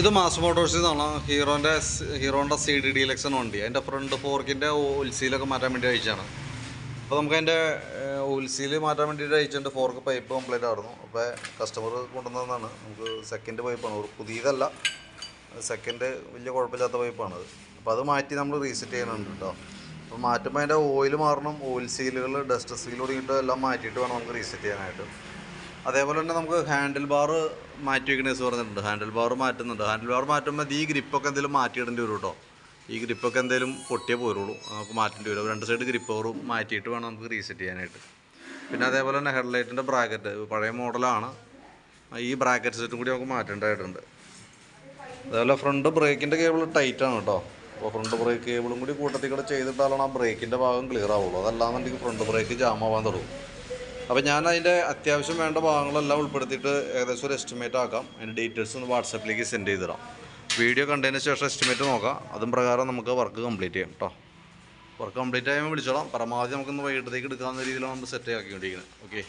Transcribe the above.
ഇത് മാസ് മോട്ടോഴ്സിൽ നിന്നാണ് ഹീറോന്റെ ഹീറോന്റെ സി ഡി ഡീലക്സ് എന്ന വണ്ടി. അതിന്റെ ഫ്രണ്ട് ഫോർക്കിന്റെ ഉൽസിയിലൊക്കെ മാറ്റാൻ വേണ്ടി അയച്ചാണ്. അപ്പോൾ നമുക്ക് അതിന്റെ ഉൽസിയിൽ മാറ്റാൻ വേണ്ടിയിട്ട് അയച്ചിട്ടുണ്ട്. ഫോർക്ക് പൈപ്പ് കംപ്ലീറ്റ് ആയിരുന്നു. അപ്പോൾ കസ്റ്റമർ കൊണ്ടുവന്നതാണ്. നമുക്ക് സെക്കൻഡ് പൈപ്പാണ് ഒരു പുതിയതല്ല. സെക്കൻഡ് വലിയ കുഴപ്പമില്ലാത്ത പൈപ്പാണത് അപ്പോൾ അത് മാറ്റി നമ്മൾ റീസെറ്റ് ചെയ്യുന്നുണ്ട് കേട്ടോ അപ്പോൾ മാറ്റുമ്പോൾ അതിന്റെ ഓയിൽ മാറണം. ഓയിൽ സീലുകൾ ഡസ്റ്റ് സീൽ തുടങ്ങിയിട്ട് എല്ലാം മാറ്റിയിട്ട് വേണം നമുക്ക് റീസെറ്റ് ചെയ്യാനായിട്ട്. അതേപോലെ തന്നെ നമുക്ക് ഹാൻഡിൽ ബാർ മാറ്റി വെക്കണേസ് പറഞ്ഞിട്ടുണ്ട്. ഹാൻഡിൽ ബാർ മാറ്റുന്നുണ്ട്. ഹാൻഡിൽ ബാർ മാറ്റുമ്പോൾ ഈ ഗ്രിപ്പൊക്കെ എന്തെങ്കിലും മാറ്റിയിടേണ്ടി വരും കേട്ടോ ഈ ഗ്രിപ്പൊക്കെ എന്തെങ്കിലും പൊട്ടിയേ പോരുള്ളൂ. നമുക്ക് മാറ്റേണ്ടി വരും. രണ്ട് സൈഡ് ഗ്രിപ്പ് മാറ്റിയിട്ട് വേണം നമുക്ക് റീസെറ്റ് ചെയ്യാനായിട്ട്. പിന്നെ അതേപോലെ തന്നെ ഹെഡ്ലൈറ്റിന്റെ ബ്രാക്കറ്റ് പഴയ മോഡലാണ് ഈ ബ്രാക്കറ്റ് സെറ്റും കൂടി നമുക്ക് മാറ്റേണ്ടതായിട്ടുണ്ട്. അതേപോലെ ഫ്രണ്ട് ബ്രേക്കിന്റെ കേബിൾ ടൈറ്റാണ് കേട്ടോ അപ്പോൾ ഫ്രണ്ട് ബ്രേക്ക് കേബിളും കൂടി കൂട്ടത്തിൽ കൂടെ ചെയ്തിട്ടാലാണ് ആ ബ്രേക്കിന്റെ ഭാഗം ക്ലിയർ ആവുള്ളൂ. അതല്ലാന്നുണ്ടെങ്കിൽ ഫ്രണ്ട് ബ്രേക്ക് ജാം ആവാൻ തുടങ്ങും. അപ്പോൾ ഞാൻ അതിന്റെ അത്യാവശ്യം വേണ്ട ഭാഗങ്ങളെല്ലാം ഉൾപ്പെടുത്തിയിട്ട് ഏകദേശം ഒരു എസ്റ്റിമേറ്റ് ആക്കാം. അതിന്റെ ഡീറ്റെയിൽസ് ഒന്ന് വാട്സപ്പിലേക്ക് സെൻഡ് ചെയ്ത് തരാം വീഡിയോ കണ്ടതിന് ശേഷം എസ്റ്റിമേറ്റ് നോക്കാം. അതും പ്രകാരം നമുക്ക് വർക്ക് കംപ്ലീറ്റ് ചെയ്യാം കേട്ടോ വർക്ക് കംപ്ലീറ്റ് ആയാൽ വിളിച്ചോളാം. പരമാവധി നമുക്കൊന്ന് വൈകിട്ടത്തേക്ക് എടുക്കാവുന്ന രീതിയിലാണ് നമ്മൾ സെറ്റ് ആക്കിക്കൊണ്ടിരിക്കുന്നത്. ഓക്കെ